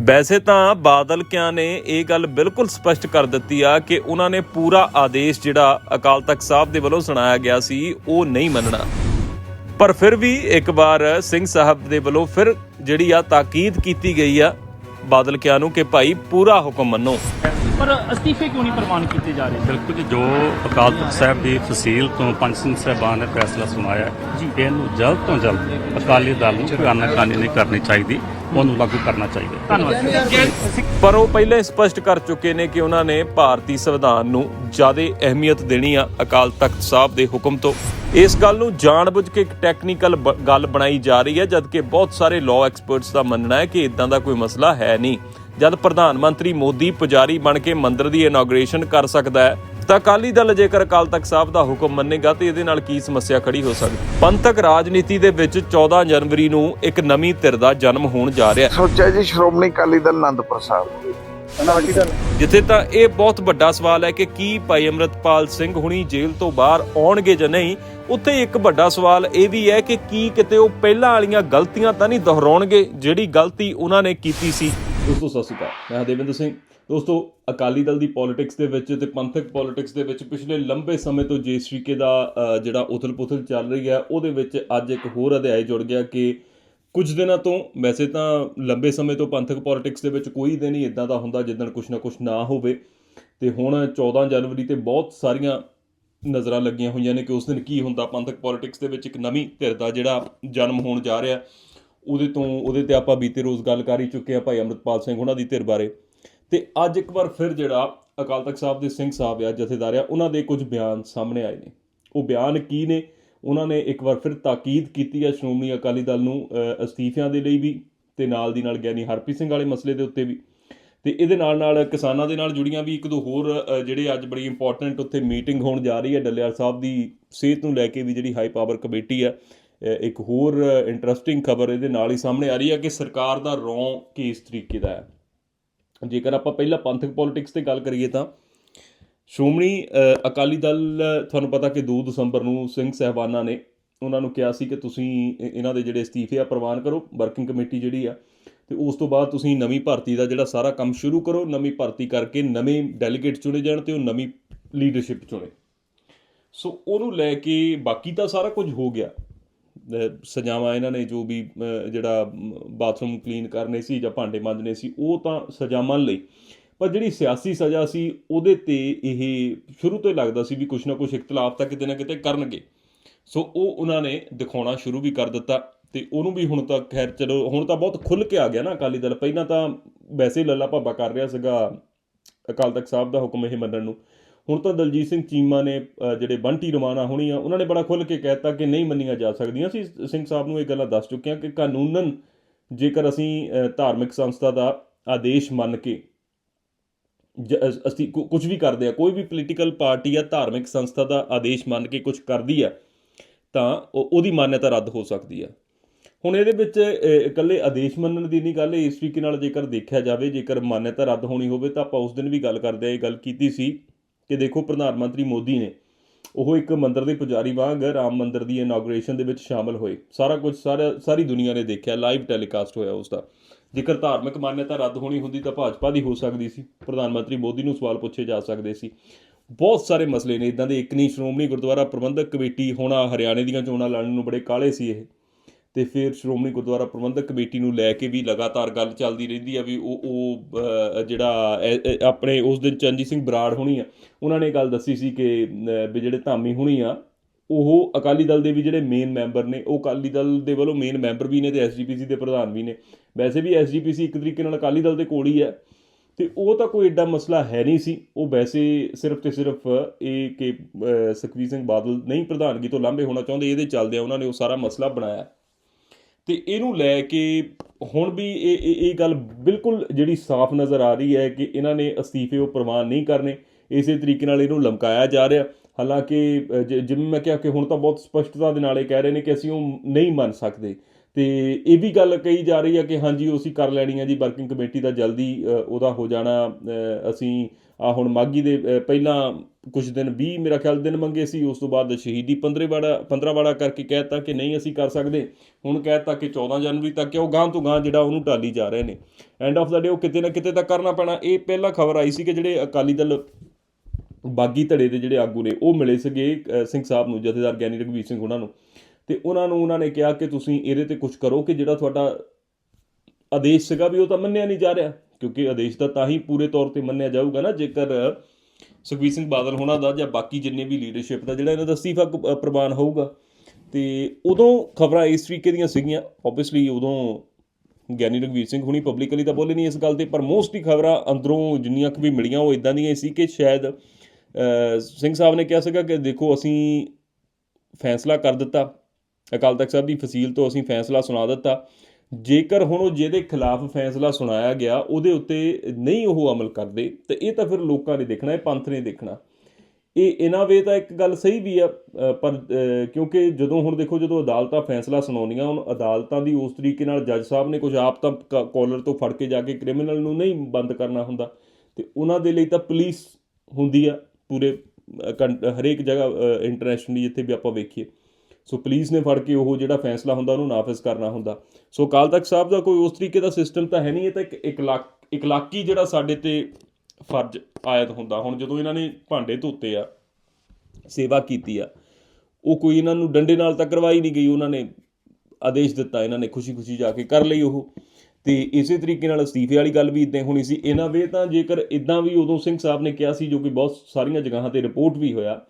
ਵੈਸੇ ਤਾਂ ਬਾਦਲ ਕਿਆਂ ਨੇ ਇਹ ਗੱਲ ਬਿਲਕੁਲ ਸਪਸ਼ਟ ਕਰ ਦਿੱਤੀ ਆ ਕਿ ਉਹਨਾਂ ਨੇ ਪੂਰਾ ਆਦੇਸ਼ ਜਿਹੜਾ ਅਕਾਲ ਤਖਤ ਸਾਹਿਬ ਦੇ ਵੱਲੋਂ ਸੁਣਾਇਆ ਗਿਆ ਸੀ ਉਹ ਨਹੀਂ ਮੰਨਣਾ। ਪਰ ਫਿਰ ਵੀ ਇੱਕ ਵਾਰ ਸਿੰਘ ਸਾਹਿਬ ਦੇ ਵੱਲੋਂ ਫਿਰ ਜਿਹੜੀ ਆ ਤਾਕੀਦ ਕੀਤੀ ਗਈ ਆ ਬਾਦਲ ਕਿਆਂ ਨੂੰ ਕਿ ਭਾਈ ਪੂਰਾ ਹੁਕਮ ਮੰਨੋ। ਪਰ ਅਸਤੀਫੇ ਕਿਉਂ ਨਹੀਂ ਪ੍ਰਵਾਨ ਕੀਤੇ ਜਾ ਰਹੇ? ਬਿਲਕੁਲ ਜੀ, ਜੋ ਅਕਾਲ ਤਖਤ ਸਾਹਿਬ ਦੀ ਤਹਿਸੀਲ ਤੋਂ ਪੰਜ ਸਿੰਘ ਸਾਹਿਬਾਨ ਨੇ ਫੈਸਲਾ ਸੁਣਾਇਆ ਹੈ, ਕਿ ਇਹਨੂੰ ਜਲਦ ਤੋਂ ਜਲਦ ਅਕਾਲੀ ਦਲ ਨੂੰ ਕਾਨਾਕਾਨੀ ਨਹੀਂ ਕਰਨੀ ਚਾਹੀਦੀ। ਉਹਨੂੰ ਲਾਗੂ ਕਰਨਾ ਚਾਹੀਦਾ ਧੰਨਵਾਦ। ਪਰ ਉਹ ਪਹਿਲਾਂ ਸਪਸ਼ਟ ਕਰ ਚੁੱਕੇ ਨੇ ਕਿ ਉਹਨਾਂ ਨੇ ਭਾਰਤੀ ਸੰਵਿਧਾਨ ਨੂੰ ਜ਼ਿਆਦਾ ਅਹਿਮੀਅਤ ਦੇਣੀ ਆ ਅਕਾਲ ਤਖਤ ਸਾਹਿਬ ਦੇ ਹੁਕਮ ਤੋਂ। ਇਸ ਗੱਲ ਨੂੰ ਜਾਣਬੁੱਝ ਕੇ ਇੱਕ ਟੈਕਨੀਕਲ ਗੱਲ ਬਣਾਈ ਜਾ ਰਹੀ ਹੈ ਜਦਕਿ ਬਹੁਤ ਸਾਰੇ ਲਾਅ ਐਕਸਪਰਟਸ ਦਾ ਮੰਨਣਾ ਹੈ ਕਿ ਇਦਾਂ ਦਾ ਕੋਈ ਮਸਲਾ ਹੈ ਨਹੀਂ। ਜਦ ਪ੍ਰਧਾਨ ਮੰਤਰੀ ਮੋਦੀ ਪੁਜਾਰੀ ਬਣ ਕੇ ਮੰਦਿਰ ਦੀ ਇਨੋਗ੍ਰੇਸ਼ਨ ਕਰ ਸਕਦਾ ਹੈ ਤਾਂ ਅਕਾਲੀ ਦਲ ਜੇਕਰ ਅਕਾਲ ਤਖਤ ਸਾਹਿਬ ਦਾ ਹੁਕਮ ਮੰਨੇਗਾ ਤੇ ਇਹਦੇ ਨਾਲ ਕੀ ਸਮੱਸਿਆ ਖੜੀ ਹੋ ਸਕਦੀ? ਪੰਥਕ ਰਾਜਨੀਤੀ ਦੇ ਵਿੱਚ 14 ਜਨਵਰੀ ਨੂੰ ਇੱਕ ਨਵੀਂ ਧਿਰ ਦਾ ਜਨਮ ਹੋਣ ਜਾ ਰਿਹਾ ਹੈ। ਸੋਚਿਆ ਜੀ ਸ਼੍ਰੋਮਣੀ ਅਕਾਲੀ ਦਲ ਆਨੰਦਪੁਰ ਸਾਹਿਬ। ਜਿੱਥੇ ਤਾਂ ਇਹ ਬਹੁਤ ਵੱਡਾ ਸਵਾਲ ਹੈ ਕਿ ਕੀ ਭਾਈ ਅਮਰਤਪਾਲ ਸਿੰਘ ਹੁਣੀ ਜੇਲ੍ਹ ਤੋਂ ਬਾਹਰ ਆਉਣਗੇ ਜਾਂ ਨਹੀਂ? ਉੱਥੇ ਇੱਕ ਵੱਡਾ ਸਵਾਲ ਇਹ ਵੀ ਹੈ ਕਿ ਕੀ ਕਿਤੇ ਉਹ ਪਹਿਲਾਂ ਵਾਲੀਆਂ ਗਲਤੀਆਂ ਤਾਂ ਨਹੀਂ ਦੁਹਰਾਉਣਗੇ? ਜਿਹੜੀ ਗਲਤੀ ਉਹਨਾਂ ਨੇ ਕੀਤੀ ਸੀ। ਦੋਸਤੋ ਸਤਿ ਸ਼੍ਰੀ ਅਕਾਲ। ਮੈਂ ਹਾਂ ਦੇਵਿੰਦਰ ਸਿੰਘ। ਦੋਸਤੋ, ਅਕਾਲੀ ਦਲ ਦੀ ਪੋਲਿਟਿਕਸ ਦੇ ਵਿੱਚ ਤੇ ਪੰਥਕ ਪੋਲਿਟਿਕਸ ਦੇ ਵਿੱਚ ਪਿਛਲੇ ਲੰਬੇ ਸਮੇਂ ਤੋਂ ਜਿਸ ਤਰੀਕੇ ਦਾ ਜਿਹੜਾ ਉਥਲ-ਪੁਥਲ ਚੱਲ ਰਹੀ ਹੈ, ਉਹਦੇ ਵਿੱਚ ਅੱਜ ਇੱਕ ਹੋਰ ਅਧਿਆਇ ਜੁੜ ਗਿਆ ਕਿ ਕੁਝ ਦਿਨਾਂ ਤੋਂ, ਵੈਸੇ ਤਾਂ ਲੰਬੇ ਸਮੇਂ ਤੋਂ ਪੰਥਕ ਪੋਲਿਟਿਕਸ ਦੇ ਵਿੱਚ ਕੋਈ ਦਿਨ ਹੀ ਇਦਾਂ ਦਾ ਹੁੰਦਾ ਜਿੱਦਣ ਕੁਝ ਨਾ ਕੁਝ ਨਾ ਹੋਵੇ। ਤੇ ਹੁਣ 14 ਜਨਵਰੀ ਤੇ ਬਹੁਤ ਸਾਰੀਆਂ ਨਜ਼ਰਾਂ ਲੱਗੀਆਂ ਹੋਈਆਂ ਨੇ ਕਿ ਉਸ ਦਿਨ ਕੀ ਹੁੰਦਾ। ਪੰਥਕ ਪੋਲਿਟਿਕਸ ਦੇ ਵਿੱਚ ਇੱਕ ਨਵੀਂ ਧਿਰ ਦਾ ਜਿਹੜਾ ਜਨਮ ਹੋਣ ਜਾ ਰਿਹਾ, ਉਹਦੇ ਤੋਂ, ਉਹਦੇ ਤੇ ਆਪਾਂ ਬੀਤੇ ਰੋਜ਼ ਗੱਲ ਕਰ ਹੀ ਚੁੱਕੇ ਆ ਭਾਈ ਅਮਰਤਪਾਲ ਸਿੰਘ ਉਹਨਾਂ ਦੀ ਧਿਰ ਬਾਰੇ। ਤੇ ਅੱਜ ਇੱਕ ਵਾਰ ਫਿਰ ਜਿਹੜਾ ਅਕਾਲ ਤਖਤ ਸਾਹਿਬ ਦੇ ਸਿੰਘ ਸਾਹਿਬ ਆ, ਜਥੇਦਾਰ ਆ, ਉਹਨਾਂ ਦੇ ਕੁਝ ਬਿਆਨ ਸਾਹਮਣੇ ਆਏ ਨੇ। ਉਹ ਬਿਆਨ ਕੀ ਨੇ? ਉਹਨਾਂ ਨੇ ਇੱਕ ਵਾਰ ਫਿਰ ਤਾਕੀਦ ਕੀਤੀ ਹੈ ਸ਼੍ਰੋਮਣੀ ਅਕਾਲੀ ਦਲ ਨੂੰ ਅਸਤੀਫਿਆਂ ਦੇ ਲਈ ਵੀ ਤੇ ਨਾਲ ਦੀ ਨਾਲ ਗਿਆਨੀ ਹਰਪ੍ਰੀਤ ਸਿੰਘ ਵਾਲੇ ਮਸਲੇ ਦੇ ਉੱਤੇ ਵੀ। ਤੇ ਇਹਦੇ ਨਾਲ ਨਾਲ ਕਿਸਾਨਾਂ ਦੇ ਨਾਲ ਜੁੜੀਆਂ ਵੀ ਇੱਕ ਦੋ ਹੋਰ ਜਿਹੜੇ ਅੱਜ ਬੜੀ ਇੰਪੋਰਟੈਂਟ ਉੱਥੇ ਮੀਟਿੰਗ ਹੋਣ ਜਾ ਰਹੀ ਹੈ। ਡੱਲੇਵਾਲ ਸਾਹਿਬ ਦੀ ਸਿਹਤ ਨੂੰ ਲੈ ਕੇ ਵੀ ਜਿਹੜੀ ਹਾਈ ਪਾਵਰ ਕਮੇਟੀ ਆ ਇੱਕ ਹੋਰ ਇੰਟਰਸਟਿੰਗ ਖਬਰ ਇਹਦੇ ਨਾਲ ਹੀ ਸਾਹਮਣੇ ਆ ਰਹੀ ਹੈ ਕਿ ਸਰਕਾਰ ਦਾ ਰੌਂ ਕਿਸ ਤਰੀਕੇ ਦਾ ਹੈ। ਜੇਕਰ ਆਪਾਂ ਪਹਿਲਾਂ ਪੰਥਕ ਪੋਲਿਟਿਕਸ ਤੇ ਗੱਲ ਕਰੀਏ ਤਾਂ ਸ਼੍ਰੋਮਣੀ ਅਕਾਲੀ ਦਲ, ਤੁਹਾਨੂੰ ਪਤਾ ਕਿ 2 ਦਸੰਬਰ ਨੂੰ ਸਿੰਘ ਸਹਿਬਾਨਾਂ ਨੇ ਉਹਨਾਂ ਨੂੰ ਕਿਹਾ ਸੀ ਕਿ ਤੁਸੀਂ ਇਹਨਾਂ ਦੇ ਜਿਹੜੇ ਅਸਤੀਫੇ ਆ ਪ੍ਰਵਾਨ ਕਰੋ ਵਰਕਿੰਗ ਕਮੇਟੀ ਜਿਹੜੀ ਆ, ਤੇ ਉਸ ਤੋਂ ਬਾਅਦ ਤੁਸੀਂ ਨਵੀਂ ਭਰਤੀ ਦਾ ਜਿਹੜਾ ਸਾਰਾ ਕੰਮ ਸ਼ੁਰੂ ਕਰੋ, ਨਵੀਂ ਭਰਤੀ ਕਰਕੇ ਨਵੇਂ ਡੈਲੀਗੇਟ ਚੁਣੇ ਜਾਣ ਤੇ ਉਹ ਨਵੀਂ ਲੀਡਰਸ਼ਿਪ ਚੁਣੇ। ਸੋ ਉਹਨੂੰ ਲੈ ਕੇ ਬਾਕੀ ਤਾਂ ਸਾਰਾ ਕੁਝ ਹੋ ਗਿਆ। ਸਜ਼ਾਵਾਂ ਇਹਨਾਂ ਨੇ ਜੋ ਵੀ ਜਿਹੜਾ ਬਾਥਰੂਮ ਕਲੀਨ ਕਰਨੇ ਸੀ ਜਾਂ ਭਾਂਡੇ ਮਾਂਜਣੇ ਸੀ, ਉਹ ਤਾਂ ਸਜ਼ਾ ਮੰਨ ਲਈ। ਪਰ ਜਿਹੜੀ ਸਿਆਸੀ ਸਜ਼ਾ ਸੀ, ਉਹਦੇ ਤੇ ਇਹ ਸ਼ੁਰੂ ਤੋਂ ਹੀ ਲੱਗਦਾ ਸੀ ਵੀ ਕੁਝ ਨਾ ਕੁਝ ਇਖਤਲਾਫ ਤਾਂ ਕਿਤੇ ਨਾ ਕਿਤੇ ਕਰਨਗੇ। ਸੋ ਉਹ ਉਹਨਾਂ ਨੇ ਦਿਖਾਉਣਾ ਸ਼ੁਰੂ ਵੀ ਕਰ ਦਿੱਤਾ ਤੇ ਉਹਨੂੰ ਵੀ ਹੁਣ ਤਾਂ ਖੈਰ ਚਲੋ, ਹੁਣ ਤਾਂ ਬਹੁਤ ਖੁੱਲ ਕੇ ਆ ਗਿਆ ਨਾ ਅਕਾਲੀ ਦਲ। ਪਹਿਲਾਂ ਤਾਂ ਵੈਸੇ ਲੱਲਾ ਭਾਬਾ ਕਰ ਰਿਹਾ ਸੀਗਾ ਅਕਾਲ ਤਖਤ ਸਾਹਿਬ ਦਾ ਹੁਕਮ ਇਹ ਮੰਨਣ ਨੂੰ। ਹੁਣ ਤਾਂ ਦਲਜੀਤ ਸਿੰਘ ਚੀਮਾ ਨੇ ਜਿਹੜੇ ਬੰਟੀ ਰਮਾਨਾ ਹੋਣੀ ਆ, ਉਹਨਾਂ ਨੇ ਬੜਾ ਖੁੱਲ ਕੇ ਕਹਿਤਾ ਕਿ ਨਹੀਂ ਮੰਨੀਆਂ ਜਾ ਸਕਦੀਆਂ। ਅਸੀਂ ਸਿੰਘ ਸਾਹਿਬ ਨੂੰ ਇਹ ਗੱਲਾਂ ਦੱਸ ਚੁੱਕੇ ਹਾਂ ਕਿ ਕਾਨੂੰਨਨ ਜੇਕਰ ਅਸੀਂ ਧਾਰਮਿਕ ਸੰਸਥਾ ਦਾ ਆਦੇਸ਼ ਮੰਨ ਕੇ ਜ- ਅਸ- ਅਸੀਂ ਕੁਝ ਵੀ ਕਰਦੇ ਆ, ਕੋਈ ਵੀ ਪੋਲੀਟੀਕਲ ਪਾਰਟੀ ਆ, ਧਾਰਮਿਕ ਸੰਸਥਾ ਦਾ ਆਦੇਸ਼ ਮੰਨ ਕੇ ਕੁਝ ਕਰਦੀ ਆ, ਤਾਂ ਉਹ- ਉਹਦੀ ਮਾਨਤਾ ਰੱਦ ਹੋ ਸਕਦੀ ਆ। ਹੁਣ ਇਹਦੇ ਵਿੱਚ ਇਕੱਲੇ ਆਦੇਸ਼ ਮੰਨਣ ਦੀ ਨਹੀਂ ਗੱਲ, ਇਸ ਤਰੀਕੇ ਨਾਲ ਜੇਕਰ ਦੇਖਿਆ ਜਾਵੇ, ਜੇਕਰ ਮਾਨਤਾ ਰੱਦ ਹੋਣੀ ਹੋਵੇ, ਤਾਂ ਆਪਾਂ ਉਸ ਦਿਨ ਵੀ ਗੱਲ ਕਰਦੇ ਆ ਇਹ ਗੱਲ ਕੀਤੀ ਸੀ ਕਿ ਦੇਖੋ ਪ੍ਰਧਾਨ ਮੰਤਰੀ ਮੋਦੀ ਨੇ ਉਹ ਇੱਕ ਮੰਦਰ ਦੇ ਪੁਜਾਰੀ ਵਾਂਗ ਰਾਮ ਮੰਦਰ ਦੀ ਇਨੋਗ੍ਰੇਸ਼ਨ ਦੇ ਵਿੱਚ ਸ਼ਾਮਲ ਹੋਏ। ਸਾਰਾ ਕੁਝ ਸਾਰਾ, ਸਾਰੀ ਦੁਨੀਆ ਨੇ ਦੇਖਿਆ ਲਾਈਵ ਟੈਲੀਕਾਸਟ ਹੋਇਆ ਉਸ ਦਾ ਜੇਕਰ ਧਾਰਮਿਕ ਮਾਨਤਾ ਰੱਦ ਹੋਣੀ ਹੁੰਦੀ ਤਾਂ ਭਾਜਪਾ ਦੀ ਹੋ ਸਕਦੀ ਸੀ। ਪ੍ਰਧਾਨ ਮੰਤਰੀ ਮੋਦੀ ਨੂੰ ਸਵਾਲ ਪੁੱਛੇ ਜਾ ਸਕਦੇ ਸੀ। ਬਹੁਤ ਸਾਰੇ ਮਸਲੇ ਨੇ, ਇਦਾਂ ਦੇ ਇੱਕ ਨਹੀਂ ਸ਼੍ਰੋਮਣੀ ਗੁਰਦੁਆਰਾ ਪ੍ਰਬੰਧਕ ਕਮੇਟੀ ਹੋਣਾ ਹਰਿਆਣੇ ਦੀਆਂ ਚੋਣਾਂ ਲੜਨ ਨੂੰ ਬੜੇ ਕਾਲੇ ਸੀ ਇਹ। ਤੇ ਫਿਰ ਸ਼੍ਰੋਮਣੀ ਗੁਰਦੁਆਰਾ ਪ੍ਰਬੰਧਕ ਕਮੇਟੀ ਨੂੰ ਲੈ ਕੇ ਵੀ ਲਗਾਤਾਰ ਗੱਲ ਚੱਲਦੀ ਰਹਿੰਦੀ ਆ ਵੀ ਉਹ ਉਹ ਜਿਹੜਾ ਆਪਣੇ ਉਸ ਦਿਨ ਚੰਜੀ ਸਿੰਘ ਬਰਾੜ ਹੋਣੀ ਆ ਉਹਨਾਂ ਨੇ ਇਹ ਗੱਲ ਦੱਸੀ ਸੀ ਕਿ ਵੀ ਜਿਹੜੇ ਧਾਮੀ ਹੋਣੀ ਆ ਉਹ ਅਕਾਲੀ ਦਲ ਦੇ ਵੀ ਜਿਹੜੇ ਮੇਨ ਮੈਂਬਰ ਨੇ ਉਹ ਅਕਾਲੀ ਦਲ ਦੇ ਵੱਲੋਂ ਮੇਨ ਮੈਂਬਰ ਵੀ ਨੇ ਤੇ ਐਸਜੀਪੀਸੀ ਦੇ ਪ੍ਰਧਾਨ ਵੀ ਨੇ। ਵੈਸੇ ਵੀ ਐਸਜੀਪੀਸੀ ਇੱਕ ਤਰੀਕੇ ਨਾਲ ਅਕਾਲੀ ਦਲ ਦੇ ਕੋਲ ਹੀ ਹੈ ਤੇ ਉਹ ਤਾਂ ਕੋਈ ਐਡਾ ਮਸਲਾ ਹੈ ਨਹੀਂ ਸੀ। ਉਹ ਵੈਸੇ ਸਿਰਫ ਤੇ ਸਿਰਫ ਇਹ ਕਿ ਅਹ, ਸੁਖਬੀਰ ਸਿੰਘ ਬਾਦਲ ਨਹੀਂ ਪ੍ਰਧਾਨਗੀ ਤੋਂ ਲਾਂਭੇ ਹੋਣਾ ਚਾਹੁੰਦੇ ਇਹਦੇ ਚੱਲਦੇ ਉਹਨਾਂ ਨੇ ਉਹ ਸਾਰਾ ਮਸਲਾ ਬਣਾਇਆ। ਤੇ ਇਹਨੂੰ ਲੈ ਕੇ ਹੁਣ ਵੀ ਇਹ ਇਹ ਗੱਲ ਬਿਲਕੁਲ ਜਿਹੜੀ ਸਾਫ਼ ਨਜ਼ਰ ਆ ਰਹੀ ਹੈ ਕਿ ਇਹਨਾਂ ਨੇ ਅਸਤੀਫੇ ਉਹ ਪ੍ਰਵਾਨ ਨਹੀਂ ਕਰਨੇ, ਇਸੇ ਤਰੀਕੇ ਨਾਲ ਇਹਨੂੰ ਲਮਕਾਇਆ ਜਾ ਰਿਹਾ। ਹਾਲਾਂਕਿ ਜ- ਜਿਵੇਂ ਮੈਂ ਕਿਹਾ ਕਿ ਹੁਣ ਤਾਂ ਬਹੁਤ ਸਪਸ਼ਟਤਾ ਦੇ ਨਾਲ ਇਹ ਕਹਿ ਰਹੇ ਨੇ ਕਿ ਅਸੀਂ ਉਹ ਨਹੀਂ ਮੰਨ ਸਕਦੇ। ਤੇ ਇਹ ਵੀ ਗੱਲ ਕਹੀ ਜਾ ਰਹੀ ਹੈ ਕਿ ਹਾਂਜੀ, ਉਹ ਅਸੀਂ ਕਰ ਲੈਣੀ ਹੈ ਜੀ, ਵਰਕਿੰਗ ਕਮੇਟੀ ਦਾ ਜਲਦੀ ਉਹਦਾ ਹੋ ਜਾਣਾ ਅਸੀਂ ਆ ਹੁਣ ਮਾਗੀ ਦੇ ਪਹਿਲਾਂ ਕੁਝ ਦਿਨ 20 ਮੇਰਾ ਖਿਆਲ ਦਿਨ ਮੰਗੇ ਸੀ, ਉਸ ਤੋਂ ਬਾਅਦ ਸ਼ਹੀਦੀ 15 ਵਾੜਾ 15 ਵਾੜਾ ਕਰਕੇ ਕਹਿਤਾ ਕਿ ਨਹੀਂ ਅਸੀਂ ਕਰ ਸਕਦੇ। ਹੁਣ ਕਹਿਤਾ ਕਿ 14 ਜਨਵਰੀ ਤੱਕ ਹੈ, ਉਹ ਗਾਂ ਤੋਂ ਗਾਂ ਜਿਹੜਾ ਉਹਨੂੰ ਟਾਲੀ ਜਾ ਰਹੇ ਨੇ। ਐਂਡ ਆਫ ਦਾ ਡੇ ਉਹ ਕਿਤੇ ਨਾ ਕਿਤੇ ਤਾਂ ਕਰਨਾ ਪੈਣਾ। ਇਹ ਪਹਿਲਾਂ ਖਬਰ ਆਈ ਸੀ ਕਿ ਜਿਹੜੇ ਅਕਾਲੀ ਦਲ ਬਾਗੀ ਧੜੇ ਦੇ ਜਿਹੜੇ ਆਗੂ ਨੇ, ਉਹ ਮਿਲੇ ਸੀਗੇ ਸਿੰਘ ਸਾਹਿਬ ਨੂੰ, ਜਥੇਦਾਰ ਗਿਆਨੀ ਰਘਵੀਰ ਸਿੰਘ ਉਹਨਾਂ ਨੂੰ। ਤੇ ਉਹਨਾਂ ਨੂੰ ਉਹਨਾਂ ਨੇ ਕਿਹਾ ਕਿ ਤੁਸੀਂ ਇਹਦੇ ਤੇ ਕੁਝ ਕਰੋ ਕਿ ਜਿਹੜਾ ਤੁਹਾਡਾ ਆਦੇਸ਼ ਸੀਗਾ ਵੀ ਉਹ ਤਾਂ ਮੰਨਿਆ ਨਹੀਂ ਜਾ ਰਿਹਾ। ਕਿਉਂਕਿ ਆਦੇਸ਼ ਦਾ ਤਾਂ ਹੀ ਪੂਰੇ ਤੌਰ ਤੇ ਮੰਨਿਆ ਜਾਊਗਾ ਨਾ, ਜੇਕਰ ਸੁਖਬੀਰ ਸਿੰਘ ਬਾਦਲ ਹੋਣਾ ਦਾ ਜਾਂ ਬਾਕੀ ਜਿੰਨੇ ਵੀ ਲੀਡਰਸ਼ਿਪ ਦਾ ਜਿਹੜਾ ਇਹਨਾਂ ਦਾ ਅਸਤੀਫਾ ਪ੍ਰਵਾਨ ਹੋਊਗਾ। ਤੇ ਉਦੋਂ ਖਬਰਾਂ ਇਸ ਤਰੀਕੇ ਦੀਆਂ ਸੀਗੀਆਂ। ਆਬਵੀਅਸਲੀ ਉਦੋਂ ਗਿਆਨੀ ਰਘਵੀਰ ਸਿੰਘ ਹੁਣੀ ਪਬਲਿਕਲੀ ਤਾਂ ਬੋਲੇ ਨਹੀਂ ਇਸ ਗੱਲ ਤੇ, ਪਰ ਮੋਸਟਲੀ ਖਬਰਾਂ ਅੰਦਰੋਂ ਜਿੰਨੀਆਂ ਕੁ ਵੀ ਮਿਲੀਆਂ ਉਹ ਇਦਾਂ ਦੀਆਂ ਹੀ ਸੀ ਕਿ ਸ਼ਾਇਦ ਸਿੰਘ ਸਾਹਿਬ ਨੇ ਕਿਹਾ ਸੀਗਾ ਕਿ ਦੇਖੋ ਅਸੀਂ ਫੈਸਲਾ ਕਰ ਦਿੱਤਾ। ਅਕਾਲ ਤਖਤ ਸਾਹਿਬ ਦੀ ਫਸੀਲ ਤੋਂ ਅਸੀਂ ਫੈਸਲਾ ਸੁਣਾ ਦਿੱਤਾ। ਜੇਕਰ ਹੁਣ ਉਹ ਜਿਹਦੇ ਖਿਲਾਫ ਫੈਸਲਾ ਸੁਣਾਇਆ ਗਿਆ ਉਹਦੇ ਉੱਤੇ ਨਹੀਂ ਉਹ ਅਮਲ ਕਰਦੇ ਤਾਂ ਇਹ ਤਾਂ ਫਿਰ ਲੋਕਾਂ ਨੇ ਦੇਖਣਾ ਇਹ ਪੰਥ ਨੇ ਦੇਖਣਾ। ਇਹ ਇਹਨਾਂ ਵੇ ਤਾਂ ਇੱਕ ਗੱਲ ਸਹੀ ਵੀ ਆ ਪਰ ਕਿਉਂਕਿ ਜਦੋਂ ਹੁਣ ਦੇਖੋ ਜਦੋਂ ਅਦਾਲਤਾਂ ਫੈਸਲਾ ਸੁਣਾਉਂਦੀਆਂ ਹੁਣ ਅਦਾਲਤਾਂ ਦੀ ਉਸ ਤਰੀਕੇ ਨਾਲ ਜੱਜ ਸਾਹਿਬ ਨੇ ਕੁਝ ਆਪ ਤਾਂ ਕ- ਕਾਲਰ ਤੋਂ ਫੜ ਕੇ ਜਾ ਕੇ ਕ੍ਰਿਮੀਨਲ ਨੂੰ ਨਹੀਂ ਬੰਦ ਕਰਨਾ ਹੁੰਦਾ ਤੇ ਉਹਨਾਂ ਦੇ ਲਈ ਤਾਂ ਪੁਲਿਸ ਹੁੰਦੀ ਆ ਪੂਰੇ ਅ, ਹਰੇਕ ਜਗ੍ਹਾ ਇੰਟਰਨੈਸ਼ਨਲੀ ਜਿੱਥੇ ਵੀ ਆਪਾਂ ਵੇਖੀਏ। ਸੋ ਪੁਲਿਸ ਨੇ ਫੜ ਕੇ ਉਹ ਜਿਹੜਾ ਫੈਸਲਾ ਹੁੰਦਾ ਉਹਨੂੰ ਨਾਫਿਜ਼ ਕਰਨਾ ਹੁੰਦਾ। ਸੋ ਅਕਾਲ ਤਖਤ ਸਾਹਿਬ ਦਾ ਕੋਈ ਉਸ ਤਰੀਕੇ ਦਾ ਸਿਸਟਮ ਤਾਂ ਹੈ ਨਹੀਂ, ਇਹ ਤਾਂ ਇੱਕ ਇਕਲਾਕ, ਇਕਲਾਕੀ ਜਿਹੜਾ ਸਾਡੇ ਤੇ ਫਰਜ਼ ਆਇਤ ਹੁੰਦਾ। ਹੁਣ ਜਦੋਂ ਇਹਨਾਂ ਨੇ ਭਾਂਡੇ ਧੋਤੇ ਆ, ਸੇਵਾ ਕੀਤੀ ਆ, ਉਹ ਕੋਈ ਇਹਨਾਂ ਨੂੰ ਡੰਡੇ ਨਾਲ ਤਾਂ ਕਰਵਾਈ ਨਹੀਂ ਗਈ, ਉਹਨਾਂ ਨੇ ਆਦੇਸ਼ ਦਿੱਤਾ, ਇਹਨਾਂ ਨੇ ਖੁਸ਼ੀ-ਖੁਸ਼ੀ ਜਾ ਕੇ ਕਰ ਲਈ ਉਹ। ਤੇ ਇਸੇ ਤਰੀਕੇ ਨਾਲ ਅਸਤੀਫੇ ਵਾਲੀ ਗੱਲ ਵੀ ਇਦਾਂ ਹੋਣੀ ਸੀ। ਇਹਨਾਂ ਵੇ ਤਾਂ ਜੇਕਰ ਇਦਾਂ ਵੀ ਉਦੋਂ ਸਿੰਘ ਸਾਹਿਬ ਨੇ ਕਿਹਾ ਸੀ, ਜੋ ਕਿ ਬਹੁਤ ਸਾਰੀਆਂ ਜਗ੍ਹਾਵਾਂ ਤੇ ਰਿਪੋਰਟ ਵੀ ਹੋਇਆ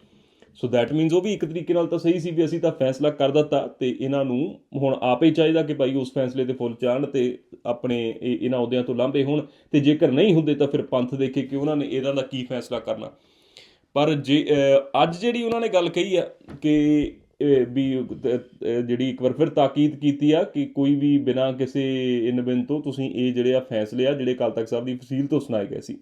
ਸੋ ਦੈਟ ਮੀਨਸ ਉਹ ਵੀ ਇੱਕ ਤਰੀਕੇ ਨਾਲ ਤਾਂ ਸਹੀ ਸੀ ਵੀ ਅਸੀਂ ਤਾਂ ਫੈਸਲਾ ਕਰ ਦਿੱਤਾ ਤੇ ਇਹਨਾਂ ਨੂੰ ਹੁਣ ਆਪੇ ਹੀ ਚਾਹੀਦਾ ਕਿ ਭਾਈ ਉਸ ਫੈਸਲੇ ਤੇ ਫੁੱਲ ਚਾਣ ਤੇ ਆਪਣੇ ਇਹ- ਇਹਨਾਂ ਅਹੁਦਿਆਂ ਤੋਂ ਲਾਂਭੇ ਹੋਣ ਤੇ ਜੇਕਰ ਨਹੀਂ ਹੁੰਦੇ ਤਾਂ ਫਿਰ ਪੰਥ ਦੇਖੇ ਕਿ ਉਹਨਾਂ ਨੇ ਇਹਨਾਂ ਦਾ ਕੀ ਫੈਸਲਾ ਕਰਨਾ। ਪਰ ਜੇ ਅੱਜ ਜਿਹੜੀ ਉਹਨਾਂ ਨੇ ਗੱਲ ਕਹੀ ਆ ਕਿ ਵੀ ਜਿਹੜੀ ਇੱਕ ਵਾਰ ਫਿਰ ਤਾਕੀਦ ਕੀਤੀ ਆ ਕਿ ਕੋਈ ਵੀ ਬਿਨਾਂ ਕਿਸੇ ਇਨਵਿਨ ਤੋਂ ਤੁਸੀਂ ਇਹ ਜਿਹੜੇ ਆ ਫੈਸਲੇ ਆ ਜਿਹੜੇ ਅਕਾਲ ਤਖਤ ਸਾਹਿਬ ਦੀ ਫਸੀਲ ਤੋਂ ਸੁਣਾਏ ਗਏ ਸੀ।